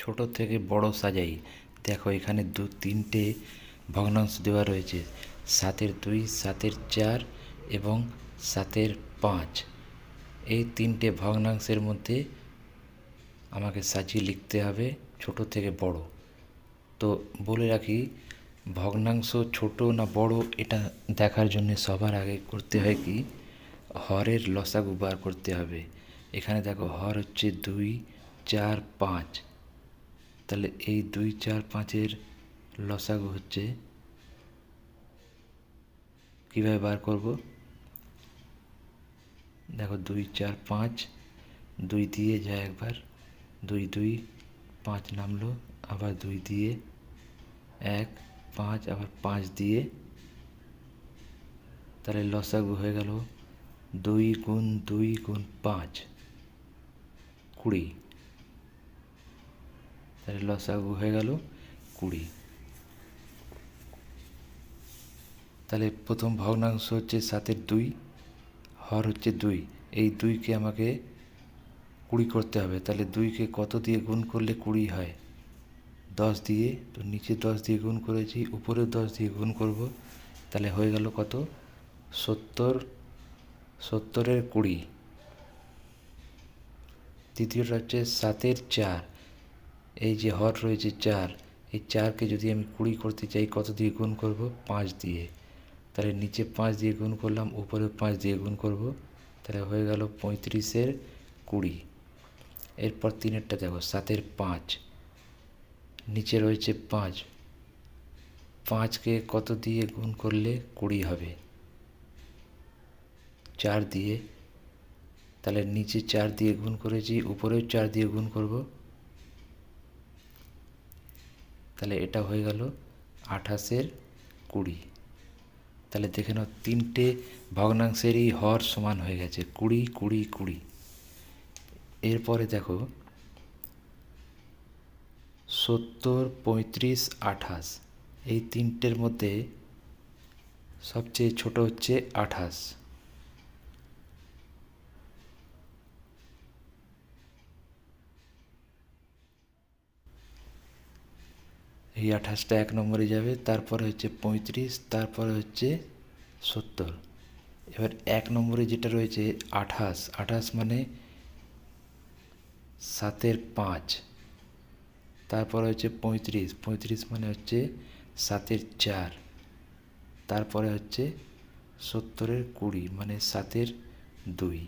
ছোট থেকে বড় সাজাই। দেখো এখানে দু, তিনটে ভগ্নাংশ দেওয়া রয়েছে। সাতের দুই, সাতের চার এবং সাতের পাঁচ। এই তিনটে ভগ্নাংশের মধ্যে আমাকে সাজিয়ে লিখতে হবে ছোট থেকে বড়। তো বলে রাখি, ভগ্নাংশ ছোট না বড় এটা দেখার জন্য সবার আগে করতে হয় কি, হরের লসাগু বার করতে হবে। এখানে দেখো হর হচ্ছে দুই, চার, পাঁচ। তাহলে এই দুই, চার, পাঁচের লসাগু হচ্ছে কীভাবে বার করব? দেখো দুই, চার, পাঁচ, দুই দিয়ে যায় একবার, দুই দুই, পাঁচ নামলো, আবার দুই দিয়ে এক, পাঁচ, আবার পাঁচ দিয়ে, তাহলে লসাগু হয়ে গেল দুই গুণ দুই গুণ পাঁচ, কুড়ি। তাহলে লসাগু হয়ে গেল কুড়ি। তাহলে প্রথম ভগ্নাংশ হচ্ছে সাতের দুই, হর হচ্ছে দুই। এই দুইকে আমাকে কুড়ি করতে হবে। তাহলে দুইকে কত দিয়ে গুণ করলে কুড়ি হয়? দশ দিয়ে, তো নিচে দশ দিয়ে গুণ করেছি, উপরেও দশ দিয়ে গুণ করব। তাহলে হয়ে গেল কত? সত্তর, সত্তরের কুড়ি। তৃতীয়টা হচ্ছে সাতের চার। এই যে হর রয়েছে চার, এই চারকে যদি আমি কুড়ি করতে চাই, কত দিয়ে গুণ করব? পাঁচ দিয়ে। তাহলে নিচে পাঁচ দিয়ে গুণ করলাম, উপরে পাঁচ দিয়ে গুণ করব। তাহলে হয়ে গেল পঁয়ত্রিশের কুড়ি। এরপর তিনেরটা দেখো, সাতের পাঁচ। নিচে রয়েছে পাঁচ। পাঁচকে কত দিয়ে গুণ করলে কুড়ি হবে? চার দিয়ে। তাহলে নিচে চার দিয়ে গুণ করেছি, উপরেও চার দিয়ে গুণ করব। তাহলে এটা হয়ে গেল আঠাশের কুড়ি। তাহলে দেখে নাও, তিনটে ভগ্নাংশেরই হর সমান হয়ে গেছে, কুড়ি কুড়ি কুড়ি। এরপরে দেখো, সত্তর, পঁয়ত্রিশ, আঠাশ। এই তিনটের মধ্যে সবচেয়ে ছোট হচ্ছে আঠাশ। এই আঠাশটা এক নম্বরে যাবে, তারপরে হচ্ছে পঁয়ত্রিশ, তারপরে হচ্ছে সত্তর। এবার এক নম্বরে যেটা রয়েছে, আঠাশ। আঠাশ মানে সাতের পাঁচ। তারপরে হচ্ছে পঁয়ত্রিশ। পঁয়ত্রিশ মানে হচ্ছে সাতের চার। তারপরে হচ্ছে সত্তরের কুড়ি মানে সাতের দুই।